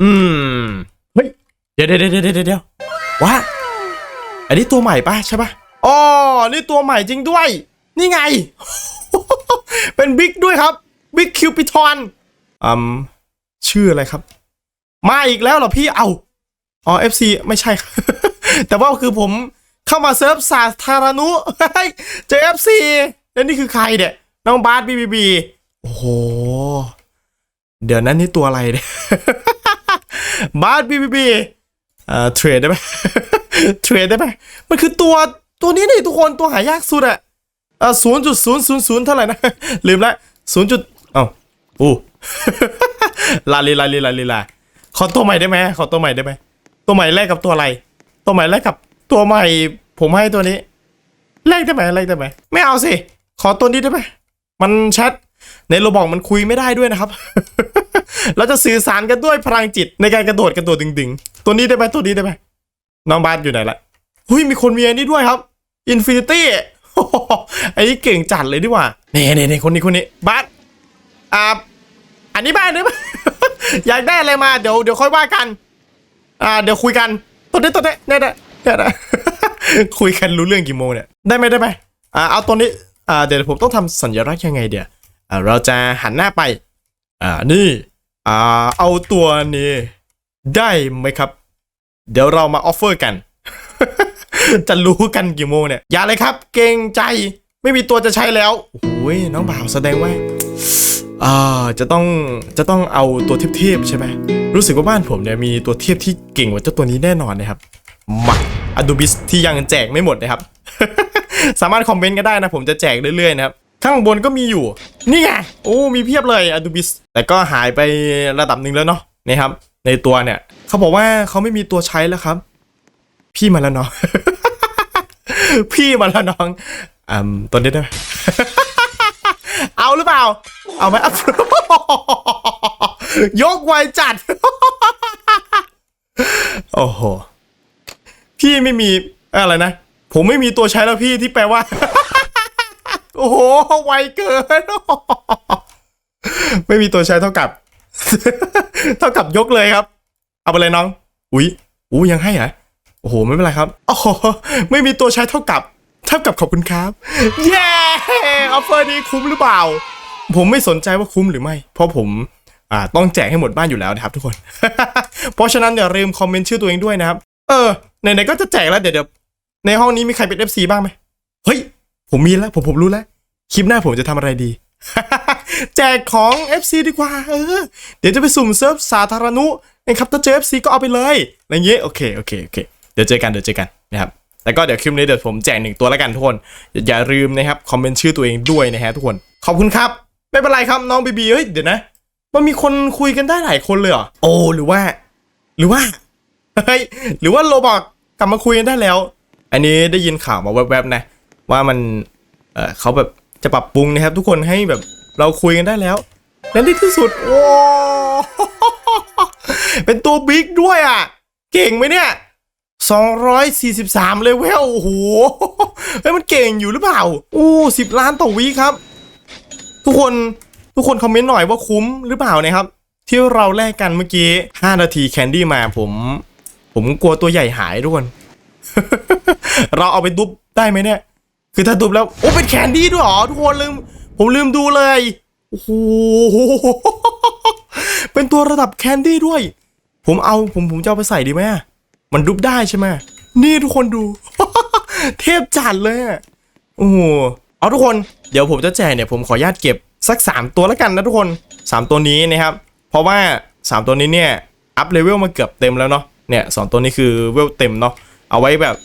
อืมเฮ้ยเดี๋ยวเดี๋ยวเดี๋ยวเดี๋ยววว่าอันนี้ตัวใหม่ปะใช่ปะอ๋อนี่ตัวใหม่จริงด้วย นี่ไง เป็นบิ๊กด้วยครับบิ๊กคิวปิทอนอืมชื่ออะไรครับ มาอีกแล้วเหรอพี่เอาอ๋อ FC ไม่ใช่ แต่ว่าคือผมเข้ามาเซิร์ฟสาธารณุเฮ้ยเจอ FC แล้วนี่คือใครเนี่ยน้องบาสบีบีบีโอ้โห เดี๋ยวนั้นนี่ตัวอะไรเนี่ย บาสบีบีบีเอ่อเทรดได้ไหมเทรดได้ไหมมันคือตัวตัวนี้นี่ทุกคนตัวหายากสุดอะเอ่อศูนย์จุดศูนย์ศูนย์ศูนย์เท่าไหร่นะ ลืมละศูนย์จุดเอ้าอู้ลาลีลาลีลาลีลาขอตัวใหม่ได้ไหมขอตัวใหม่ได้ไหมตัวใหม่แลกกับตัวอะไร ตัวใหม่แลกกับตัวใหม่ ผมให้ตัวนี้แลกได้ไหมแลกได้ไหมไม่เอาสิขอตัวนี้ได้ไหมมันแชท ในโรบอกมันคุยไม่ได้ด้วยนะครับ เราจะสื่อสารกันด้วยพลังจิตในการกระโดดกระโดดดึงๆ ตัวนี้ได้ไหมตัวนี้ได้ไหมน้องบาสอยู่ไหนละเฮ้ยมีคนมีอันนี้ด้วยครับอินฟินิตี้ไอ้นี่เก่งจัดเลยดีกว่าเนี่นี่นี่คนนี้คนนี้บาสอ่าอันนี้บ้านหรือเปล่าอยากได้อะไรมาเดี๋ยวเดี๋ยวค่อยว่ากัน อ่า เดี๋ยวคุยกันตัวนี้ตัวนี้เนี่ยนะเนี่ยนะคุยกันรู้เรื่องกี่โมงเนี่ยได้ไหมได้ไหมอ่าเอาตัวนี้อ่าเดี๋ยวผมต้องทำสัญลักษณ์ยังไงเดี๋ยว เราจะหันหน้าไป อ่า นี่ อ่า เอาตัวนี้ได้ไหมครับ เดี๋ยวเรามาออฟเฟอร์กัน จะรู้กันกี่โมงเนี่ย อย่าเลยครับ เกรงใจ ไม่มีตัวจะใช้แล้วโอ้ยน้องบ่าวแสดงว่าอ่าจะต้องจะต้องเอาตัวเทพๆใช่ไหมรู้สึกว่าบ้านผมเนี่ยมีตัวเทพที่เก่งกว่าเจ้าตัวนี้แน่นอนนะครับมาอดูบิสที่ยังแจกไม่หมดนะครับ สามารถคอมเมนต์ก็ได้นะ ผมจะแจกเรื่อยๆนะครับ ข้างบนก็มีอยู่ นี่ไง โอ้ มีเพียบเลยอดูบิส แต่ก็หายไประดับหนึ่งแล้วเนาะนี่ครับ ในตัวเนี่ย เขาบอกว่าเขาไม่มีตัวใช้แล้วครับ พี่มาแล้วเนาะพี่มาแล้วน้องอืมตัวนี้ได้ไหมเอาหรือเปล่า เอาไหมอะยกไวจัด โอ้โห พี่ไม่มีอะไรนะ ผมไม่มีตัวใช้แล้วพี่ที่แปลว่า โอ้โห ไวเกิน ไม่มีตัวใช้เท่ากับ เท่ากับยกเลยครับ เอาไปเลยน้อง อุ๊ยอู้ยังให้เหรอ โอ้โห ไม่เป็นไรครับโอ้โหไม่มีตัวใช้เท่ากับ เท่ากับขอบคุณครับ เย้ออฟเฟอร์นี้คุ้มหรือเปล่า ผมไม่สนใจว่าคุ้มหรือไม่ เพราะผมอ่าต้องแจกให้หมดบ้านอยู่แล้วนะครับทุกคน เพราะฉะนั้นอย่าลืมคอมเมนต์ชื่อตัวเองด้วยนะครับ เออไหนๆก็จะแจกแล้วเดี๋ยวในห้องนี้มีใครเป็น FC บ้างไหม ผมมีแล้วผมผมรู้แล้ว คลิปหน้าผมจะทำอะไรดี แจกของ FC ดีกว่า เออ เดี๋ยวจะไปสุ่มเซิร์ฟสาธารณุนะครับถ้าเจอ FC ก็เอาไปเลยอะไรเงี้ยโอเคโอเคโอเค เดี๋ยวเจอกันเดี๋ยวเจอกันนะครับแล้วก็เดี๋ยวคลิปนี้เดี๋ยวผมแจกหนึ่งตัวแล้วกันทุกคน อย่าลืมนะครับคอมเมนต์ชื่อตัวเองด้วยนะฮะทุกคน ขอบคุณครับ ไม่เป็นไรครับน้องบีบีเฮ้ยเดี๋ยวนะ มันมีคนคุยกันได้หลายคนเลยเหรอ โอ้หรือว่า หรือว่า เฮ้ย หรือว่าโรบอกกลับมาคุยกันได้แล้ว อันนี้ได้ยินข่าวมาแวบๆนะ ว่ามันเออเขาแบบจะปรับปรุงนะครับ ทุกคนให้แบบเราคุยกันได้แล้ว และในที่สุดโอ้เป็นตัวบิ๊กด้วยอะ เก่งไหมเนี่ย 243 เลเวลโอ้โหเฮ้ยมันเก่งอยู่หรือเปล่าอู้สิบล้านต่อวีครับ ทุกคนทุกคนคอมเมนต์หน่อยว่าคุ้มหรือเปล่านะครับ ที่เราแลกกันเมื่อกี้ 5 นาทีแคนดี้มาผม ผมกลัวตัวใหญ่หายทุกคน เราเอาไปดุ๊บได้ไหมเนี่ย คือถ้าดุบแล้ว โอ้เป็นแคนดี้ด้วยเหรอทุกคนลืม ผมลืมดูเลย โอ้โห เป็นตัวระดับแคนดี้ด้วย ผมเอาผมผมจะเอาไปใส่ดีไหมมันดุบได้ใช่ไหมนี่ทุกคนดู เทพจัดเลยโอ้โหเอาทุกคนเดี๋ยวผมจะแจกเนี่ยผมขออนุญาตเก็บสัก 3 ตัวแล้วกันนะทุกคน 3 ตัวนี้นะครับ เพราะว่า 3 ตัวนี้เนี่ยอัพเลเวลมาเกือบเต็มแล้วเนาะเนี่ยสองตัวนี้คือเวลเต็มเนาะเอาไว้แบบ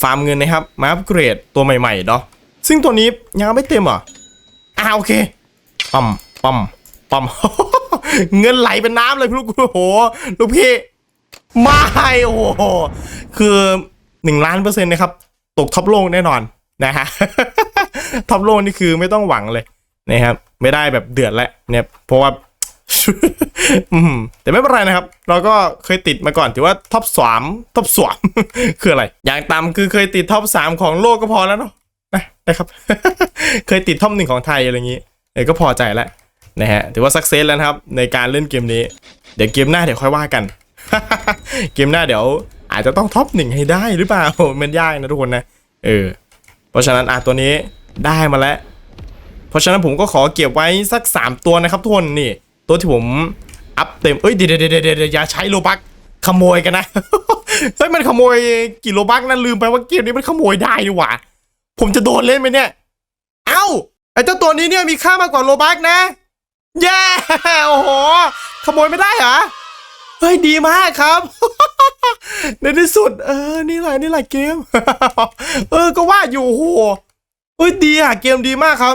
ฟาร์มเงินนะครับ มาอัปเกรดตัวใหม่ๆเนาะซึ่งตัวนี้ยังไม่เต็มเหรออ่าโอเคปั๊มปั๊มปั๊มเงินไหลเป็นน้ำเลยพี่ลูกโอ้โหลูกพี่ไม่โอ้โหคือหนึ่งล้านเปอร์เซ็นต์นะครับ ตกท็อปโลกแน่นอนนะฮะท็อปโลกนี่คือไม่ต้องหวังเลยนะครับไม่ได้แบบเดือดแล้วเนี่ยเพราะว่า แต่ไม่เป็นไรนะครับ เราก็เคยติดมาก่อนถือว่าท็อปสามท็อปสามคืออะไร อย่างต่ำคือเคยติดท็อปสามของโลกก็พอแล้วเนาะนะนะครับ เคยติดท็อปหนึ่งของไทยอะไรอย่างนี้เออก็พอใจแล้วนะฮะถือว่าสักเซสแล้วครับ ในการเล่นเกมนี้ เดี๋ยวเกมหน้าเดี๋ยวค่อยว่ากัน เกมหน้าเดี๋ยวอาจจะต้องท็อปหนึ่งให้ได้หรือเปล่ามันยากนะทุกคนนะเออเพราะฉะนั้นอะตัวนี้ได้มาแล้ว เพราะฉะนั้นผมก็ขอเก็บไว้สัก 3 ตัวนะครับทุกคนนี่ ตัวที่ผมอัพเต็มเอ้ยเดี๋ยวเดี๋ยวเดี๋ยวเดี๋ยวอย่าใช้โลบักขโมยกันนะเฮ้ยมันขโมยกี่โลบักนั่นลืมไปว่าเกมนี้มันขโมยได้ดีหว่า ผมจะโดนเล่นไหมเนี่ย เอ้าไอ้เจ้าตัวนี้เนี่ยมีค่ามากกว่าโลบักนะแย่โอ้โหขโมยไม่ได้เหรอเฮ้ยดีมากครับ ในที่สุด เออ นี่แหละนี่แหละเกม เออก็ว่าอยู่โหเฮ้ยดีอะเกมดีมากครับ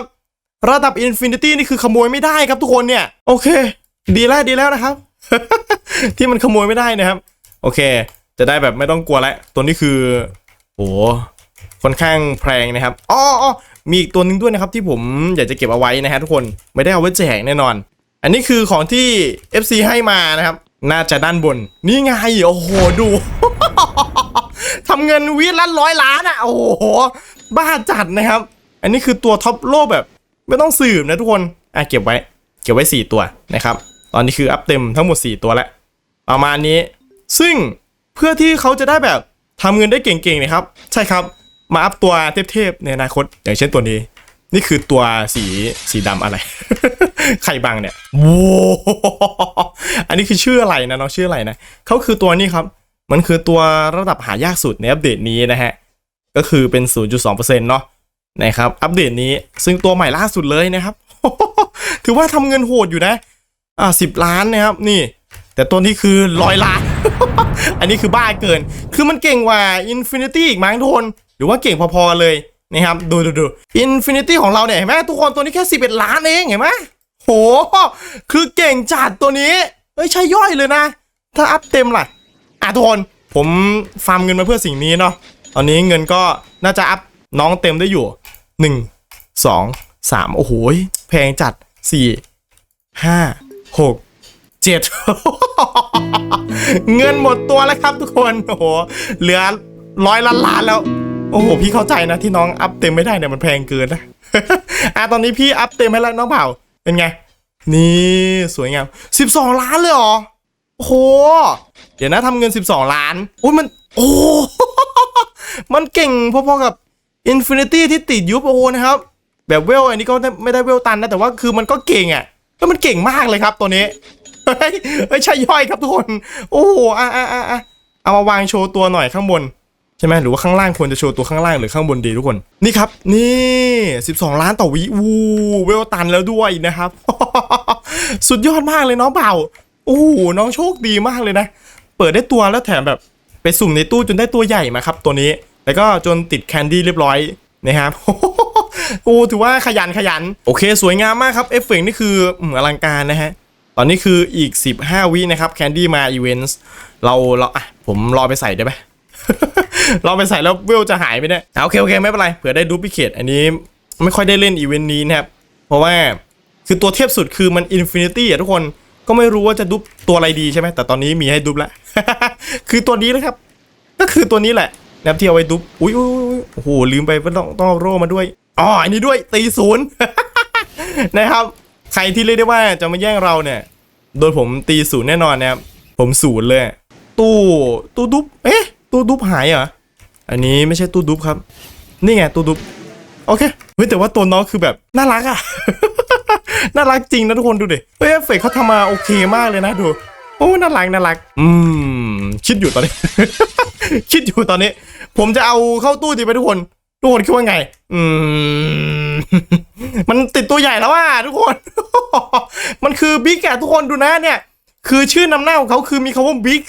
ระดับ Infinity นี่คือขโมยไม่ได้ครับทุกคนเนี่ย โอเค ดีแล้วดีแล้วนะครับ ที่มันขโมยไม่ได้นะครับ โอเค จะได้แบบไม่ต้องกลัวแล้วตัวนี้คือโหค่อนข้างแพงนะครับอ๋อออมีอีกตัวหนึงด้วยนะครับที่ผมอยากจะเก็บเอาไว้นะฮะทุกคนไม่ได้เอาไว้แจกแน่นอน อันนี้คือของที่ FC ให้มานะครับ น่าจะด้านบน นี่ไงโอ้โหดูทำเงินวีละร้อยล้านอะโอ้โหบ้าจัดนะครับ อันนี้คือตัวท็อปโลกแบบ ไม่ต้องสืบนะทุกคนอะเก็บไว้ เก็บไว้ 4 ตัวนะครับ ตอนนี้คืออัพเต็มทั้งหมด 4 ตัวแล้วประมาณนี้ ซึ่งเพื่อที่เขาจะได้แบบทำเงินได้เก่งๆนะครับ ใช่ครับ มาอัพตัวเทพๆในอนาคต อย่างเช่นตัวนี้ นี่คือตัวสีสีดำอะไรใครบังเนี่ยโว้อันนี้คือชื่ออะไรนะน้องชื่ออะไรนะเขาคือตัวนี้ครับ มันคือตัวระดับหายากสุดในอัปเดตนี้นะฮะ ก็คือเป็น 0.2%เนาะ นะครับอัปเดตนี้ซึ่งตัวใหม่ล่าสุดเลยนะครับ ถือว่าทำเงินโหดอยู่นะ อ่าสิบล้านนะครับนี่ แต่ตัวนี้คือร้อยล้าน อันนี้คือบ้าเกิน คือมันเก่งกว่า Infinity อีกมั้งทุกคนหรือว่าเก่งพอๆเลยนะครับดูดูดู Infinity ของเราเนี่ยเห็นไหมทุกคนตัวนี้แค่ 11 ล้านเองเห็นไหมโห คือเก่งจัดตัวนี้เฮ้ยใช่ย่อยเลยนะ ถ้าอัพเต็มล่ะ อะทุกคนผมฟาร์มเงินมาเพื่อสิ่งนี้เนาะตอนนี้เงินก็น่าจะอัพ น้องเต็มได้อยู่หนึ่งสองสามโอ้โหแพงจัดสี่ห้าหกเจ็ดเงินหมดตัวแล้วครับทุกคนโอ้โหเหลือร้อยล้านล้านแล้วโอ้โหพี่เข้าใจนะที่น้องอัพเต็มไม่ได้เนี่ยมันแพงเกินนะอะตอนนี้พี่อัพเต็มให้แล้วน้องเผาเป็นไง นี่สวยงามสิบสองล้านเลยเหรอโอ้โหเดี๋ยวนะทำเงิน12ล้านโอ้ยมันโอ้มันเก่งพอๆกับ Infinity ที่ติดยุบโอนะครับ แบบเวลอันนี้ก็ไม่ได้เวลตันนะ แต่ว่าคือมันก็เก่งอะแล้วมันเก่งมากเลยครับตัวนี้เฮ้ยเฮ้ยใช่ย่อยครับทุกคน โอ้โหอะอะอะอะเอามาวางโชว์ตัวหน่อยข้างบนใช่ไหมหรือว่าข้างล่างควรจะโชว์ตัวข้างล่างหรือข้างบนดีทุกคน นี่ครับ นี่ 12 ล้านต่อวิวูเวลตันแล้วด้วยนะครับ สุดยอดมากเลยน้องเบาโอ้โหน้องโชคดีมากเลยนะ เปิดได้ตัวแล้วแถมแบบไปสุ่มในตู้จนได้ตัวใหญ่มาครับตัวนี้ แล้วก็จนติดแคนดี้เรียบร้อยนะครับโอ้ถือว่าขยันขยัน โอเค สวยงามมากครับ เอฟเฟกต์นี่คืออลังการนะฮะ ตอนนี้คืออีก 15 วินะครับแคนดี้มาอีเวนต์เราเราอะผมรอไปใส่ได้ไหมลอไปใส่แล้วเวลจะหายไปเนี่ยโอเคโอเคไม่เป็นไรเผื่อได้ดูพิเคทอันนี้ไม่ค่อยได้เล่นอีเวนต์นี้นะครับ เพราะว่าคือตัวเทียบสุดคือมันอินฟินิตี้อะทุกคนก็ไม่รู้ว่าจะดุบตัวอะไรดีใช่ไหมแต่ตอนนี้มีให้ดุบแล้ว คือตัวนี้นะครับ ก็คือตัวนี้แหละ นับที่เอาไว้ดุบอุ้ยอุ้ยอุ๊ยโอ้โหลืมไปว่าต้องต้องเอาโร่มาด้วยอ๋ออันนี้ด้วยตีศูนย์นะครับ ใครที่เรียกได้ว่าจะมาแย่งเราเนี่ย โดยผมตีศูนย์แน่นอนนะครับผมศูนย์เลย ตู้ตู้ดุบเอ๊ะตู้ดุบหายเหรออันนี้ไม่ใช่ตู้ดุบครับ นี่ไงตู้ดุบโอเคเฮ้ยแต่ว่าตัวน้องคือแบบน่ารักอะน่ารักจริงนะทุกคนดูดิเฮ้ยเอฟเฟกเขาทำมาโอเคมากเลยนะดู โอ้ น่ารัก น่ารัก อืม คิดอยู่ตอนนี้ คิดอยู่ตอนนี้ ผมจะเอาเข้าตู้ดีไหมทุกคน ทุกคนคิดว่าไง อืม มันติดตัวใหญ่แล้วอะทุกคน มันคือบิ๊กอะทุกคนดูนะเนี่ย คือชื่อนำหน้าของเขาคือมีคำว่าบิ๊ก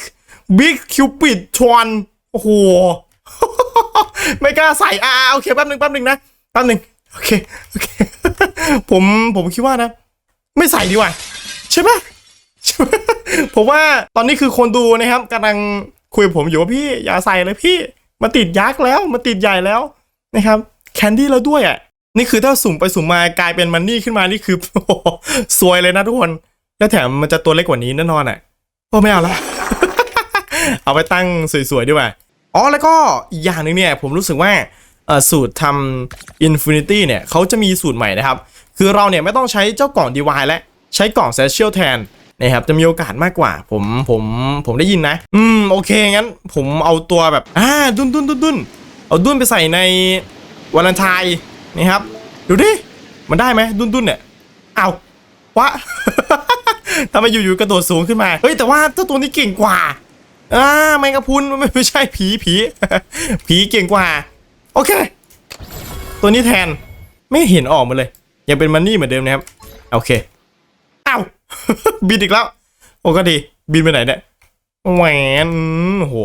บิ๊กคิวปิดชวนโอ้โห ไม่กล้าใส่อ่าโอเคแป๊บหนึ่งแป๊บหนึ่งนะ แป๊บหนึ่งโอเค โอเค ผม ผมคิดว่านะ ไม่ใส่ดีกว่า ใช่ปะใช่ปะ ผมว่าตอนนี้คือคนดูนะครับกำลังคุยกับผมอยู่ว่าพี่อย่าใส่เลยพี่มาติดยักษ์แล้วมาติดใหญ่แล้วนะครับแคนดี้แล้วด้วยอะนี่คือถ้าสุ่มไปสุ่มมากลายเป็นมันนี่ขึ้นมานี่คือสวยเลยนะทุกคน แล้วแถมมันจะตัวเล็กกว่านี้แน่นอนอะโอ้ไม่เอาละเอาไปตั้งสวยๆดีกว่าอ๋อแล้วก็อีกอย่างหนึ่งเนี่ยผมรู้สึกว่าสูตรทำ Infinity เนี่ยเขาจะมีสูตรใหม่นะครับ คือเราเนี่ยไม่ต้องใช้เจ้ากล่อง DY และใช้กล่อง s a t c h e l แทน นะครับจะมีโอกาสมากกว่า ผมผมผมได้ยินนะ อืมโอเคงั้น ผมเอาตัวแบบอ่าดุนดุนดุนดุนเอาดุนไปใส่ในวาเลนทน์นะครับดูดิมันได้ไหมดุนดุนเนี่ยเอาวะทำไมอยู่ๆกระโดดสูงขึ้นมาเฮ้ยแต่ว่าเจ้าตัวนี้เก่งกว่าอ่าแมงกะพุนไม่ไม่ใช่ผีผีผีเก่งกว่า โอเค ตัวนี้แทนไม่เห็นออกมาเลย ยังเป็นมันนี่เหมือนเดิมนะครับ โอเค บินอีกแล้ว โอ้ก็ดี บินไปไหนเนี่ยแหวนโอ้โห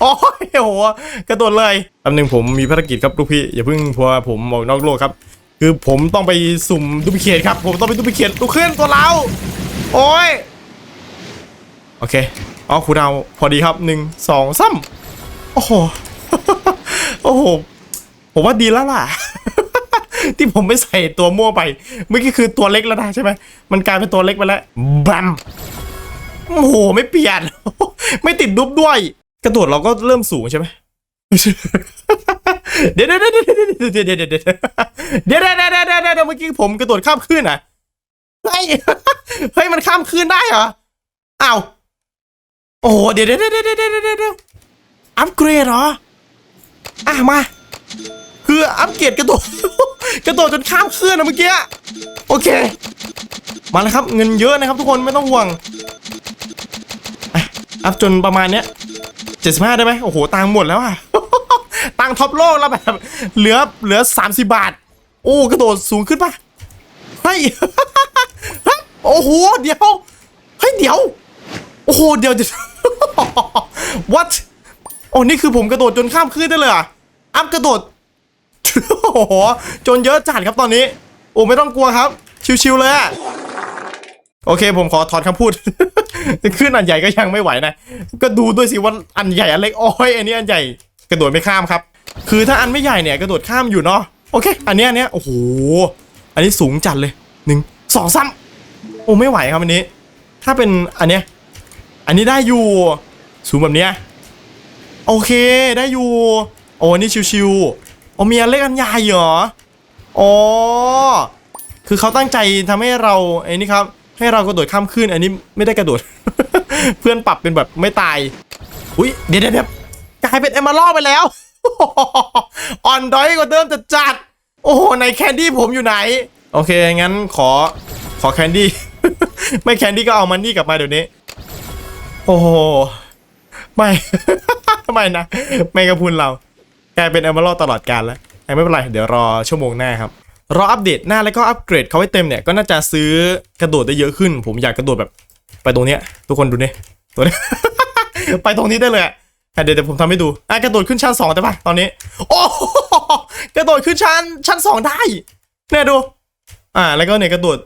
โอ้ยโอ้โหกระโดดเลยแป๊บนึงผมมีภารกิจครับลูกพี่ อย่าเพิ่งพัวผมออกนอกโลกครับ คือผมต้องไปสุ่มดูพิเคทครับ ผมต้องไปดูพิเคทลุกขึ้นตัวเรา โอ้ย โอเค อ๋อครูดาวพอดีครับหนึ่งสองซ้ำโอ้โห โอ้โห ผมว่าดีแล้วล่ะ ที่ผมไม่ใส่ตัวมั่วไป เมื่อกี้คือตัวเล็กแล้วนะใช่ไหมมันกลายเป็นตัวเล็กไปแล้วบัมโอ้โหไม่เปลี่ยน ไม่ติดดุบด้วย กระโดดเราก็เริ่มสูงใช่ไหมเดี๋ยวเดี๋ยวเดี๋ยวเดี๋ยวเดี๋ยวเดี๋ยวเดี๋ยวเดี๋ยวเดี๋ยวเดี๋ยวเมื่อกี้ผมกระโดดข้ามคลื่นอะเฮ้ยเฮ้ยมันข้ามคลื่นได้เหรออ้าวโอ้โหเดี๋ยวเดี๋ยวเดี๋ยวเดี๋ยวเดี๋ยวเดี๋ยวเดี๋ยวอัปเกรดเหรออะมา คืออัปเกรดกระโดด กระโดดจนข้ามเคลื่อนนะเมื่อกี้ โอเค มาแล้วครับ เงินเยอะนะครับทุกคนไม่ต้องห่วงอะอัพจนประมาณเนี้ยเจ็ดสิบห้าได้ไหมโอ้โห ตังค์หมดแล้วอะตังค์ท็อปโลกแล้วแบบ เหลือเหลือสามสิบาท โอ้ กระโดดสูงขึ้นปะเฮ้ยโอ้โห เดี๋ยว เฮ้ย เดี๋ยว โอ้โห เดี๋ยวเดี๋ยว what โอ้นี่คือผมกระโดดจนข้ามคลื่นได้เลยอะอัพกระโดด โอ้โหจนเยอะจัดครับตอนนี้ โอ้ไม่ต้องกลัวครับ ชิวๆเลยอะโอเค ผมขอถอนคำพูด ขึ้นอันใหญ่ก็ยังไม่ไหวนะ ก็ดูด้วยสิว่าอันใหญ่อันเล็กโอ้ยอันนี้อันใหญ่กระโดดไม่ข้ามครับ คือถ้าอันไม่ใหญ่เนี่ยกระโดดข้ามอยู่เนาะโอเค อันนี้อันเนี้ยโอ้โหอันนี้สูงจัดเลยหนึ่งสองสามโอ้ไม่ไหวครับอันนี้ ถ้าเป็นอันเนี้ยอันนี้ได้อยู่สูงแบบเนี้ยโอเคได้อยู่โอ้นี่ชิวๆ โอ้มีอันเล็กอันใหญ่เหรออ๋อคือเขาตั้งใจทำให้เราไอ้นี่ครับ ให้เรากระโดดข้ามขึ้นอันนี้ไม่ได้กระโดด เพื่อนปรับเป็นแบบไม่ตาย อุ้ยเดี๋ยวเดี๋ยวเดี๋ยวกลายเป็นเอม a ร d ไปแล้วอ่อนด้อยกว่าเดิมจะจัด โอ้โหในแคนดี้ผมอยู่ไหน โอเคงั้นขอขอแคนดี้ไม่แคนดี้ก็เอามันนี่กลับมาเดี๋ยวนี้ โอ้โหไม่ ไม่นะไม่กระพุนเรา กลายเป็น e อ e ม a ร d ตลอดการแล้วไม่เป็นไร เดี๋ยวรอชั่วโมงหน้าครับ รออัปเดตหน้าแล้วก็อัปเกรดเขาให้เต็มเนี่ย ก็น่าจะซื้อกระโดดได้เยอะขึ้น ผมอยากกระโดดแบบ ไปตรงเนี้ย ทุกคนดูเนี่ยตัวเนี้ยไปตรงนี้ได้เลยอะอะเดี๋ยวเดี๋ยวผมทำให้ดูอะกระโดดขึ้นชั้นสองได้ปะตอนนี้ โอ้โหกระโดดขึ้นชั้นชั้นสองได้เนี่ยดู อ่า แล้วก็เนี่ยกระโดด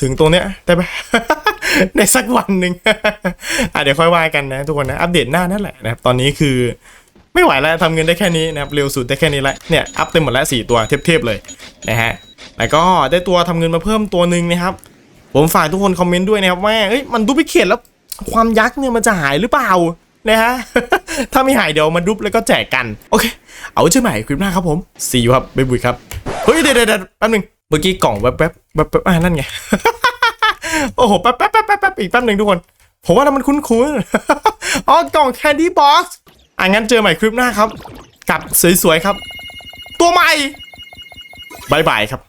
ถึงตรงเนี้ยได้ปะในสักวันหนึ่งอะเดี๋ยวค่อยว่ากันนะทุกคนนะอัปเดตหน้านั่นแหละนะครับตอนนี้คือ ไม่ไหวแล้วทำเงินได้แค่นี้นะครับเร็วสุดได้แค่นี้แหละเนี่ยอัพเต็มหมดแล้วสี่ตัวเทพๆเลยนะฮะแล้วก็ได้ตัวทำเงินมาเพิ่มตัวหนึ่งนะครับ ผมฝากทุกคนคอมเมนต์ด้วยนะครับว่าเอ้ยมันดูพิเคทแล้วความยักษ์เนี่ยมันจะหายหรือเปล่านะฮะถ้าไม่หายเดี๋ยวมาดุบแล้วก็แจกกัน โอเค เอาเจอใหม่คลิปหน้าครับผมซีอูครับบ๊ายบายครับเฮ้ยเดี๋ยวเดี๋ยวเดี๋ยวแป๊บนึงเมื่อกี้กล่องแป๊บแป๊บแป๊บแป๊บอ่านั่นไงโอ้โหแป๊บแป๊บแป๊บแป๊บแป๊บอีกแป๊บหนึ่งทุกคนผมว่ามันคุ้นๆอ๋อกล่องแคนดี้บ็อกซ์ อะงั้นเจอใหม่คลิปหน้าครับ กับสวยๆครับ ตัวใหม่บายบายครับ